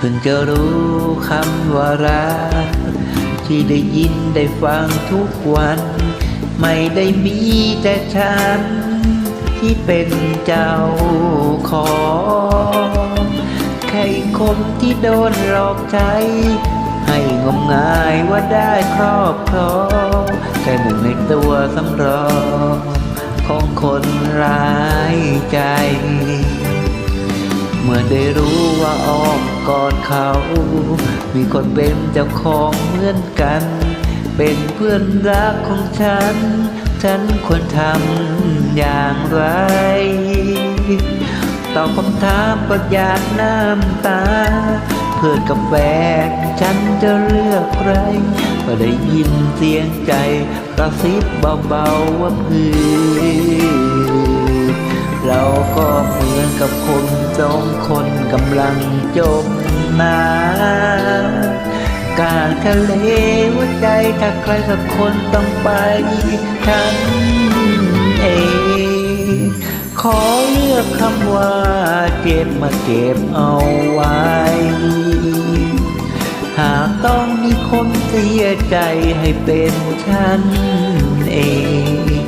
เพิ่งจะรู้คำว่ารัก ที่ได้ยินได้ฟังทุกวัน ไม่ได้มีแต่ฉัน ที่เป็นเจ้าของใครคนที่โดนหลอกใจ ให้งมงายว่าได้ครอบครองแค่หนึ่งในตัวสำรองของคนร้ายใจ มื่อได้รู้ว่าออมกอดเขา มีคนเป็นเจ้าของเหมือนกัน เป็นเพื่อนรักของฉัน ฉันควรทำอย่างไรตอบคำถามก็หยาดน้ำตา เพื่อนกับแฟนฉันจะเลือกใครก็ได้ยินเสียงใจกระซิบเบาๆว่าเพื่อน กับคนสองคนกำลังจมน้ำกลางทะเลหัวใจถ้าใครสักคนต้องไปฉันเองขอเลือกคำว่าเจ็บมาเก็บเอาไว้ หากต้องมีคนเสียใจให้เป็นฉันเอง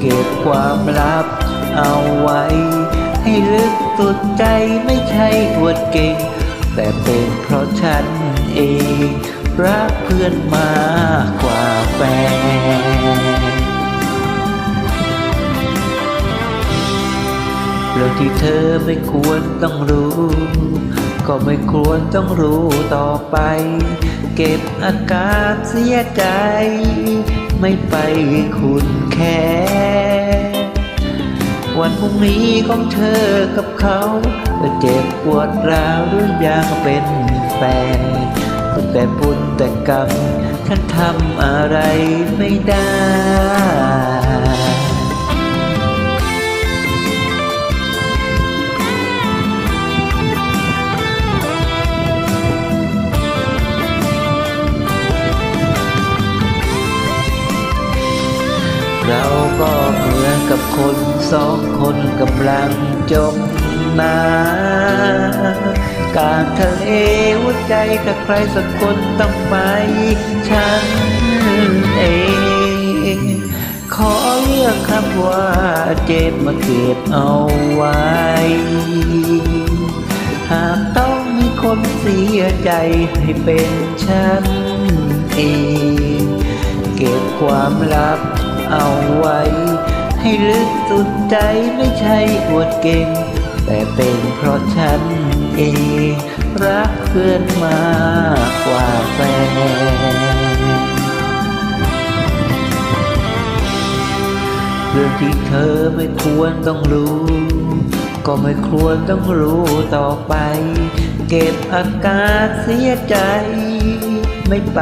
เก็บความลับเอาไว้ ให้ลึกสุดใจไม่ใช่อวดเก่ง แต่เป็นเพราะฉันเอง รักเพื่อนมากกว่าแฟนเรื่องที่เธอไม่ควรต้องรู้ ก็ไม่ควรต้องรู้ต่อไป เก็บอาการเสียใจ ไม่ไปคุณแค่ วันพรุ่งนี้ของเธอกับเขาจะเจ็บปวดร้าวหรือยังเป็นแฟนแต่บุญแต่กรรมฉันทำอะไรไม่ได้เราก็เหมือน กับคนสองคนกำลังจมน้ำกลางทะเลหัวใจถ้าใครสักคนต้องไปฉันเองขอเลือกคำว่าเจ็บมาเก็บเอาไว้ หากต้องมีคนเสียใจให้เป็นฉันเอง เก็บความลับเอาไว้ ให้ลึกสุดใจไม่ใช่อวดเก่ง แต่เป็นเพราะฉันเอง รักเพื่อนมากกว่าแฟนเรื่องที่เธอไม่ควรต้องรู้ ก็ไม่ควรต้องรู้ต่อไป เก็บอาการเสียใจ ไม่ไป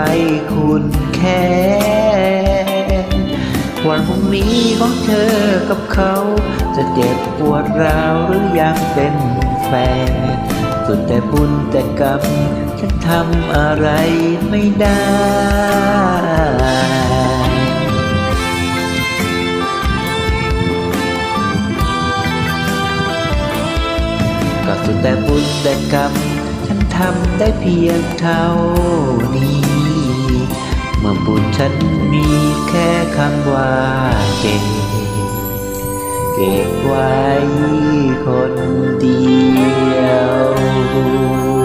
คุณแค่ รุ่งนี้ของเธอกับเขา จะเจ็บปวดราวหรือยังเป็นแฟนสุดแต่บุญแต่กรรมฉันทำอะไรไม่ได้ก็สุดแต่บุญแต่กรรมฉันทำได้เพียงเท่านี้ เมื่อบุญฉันมีแค่คำว่าเก่ง เก็บไว้คนเดียว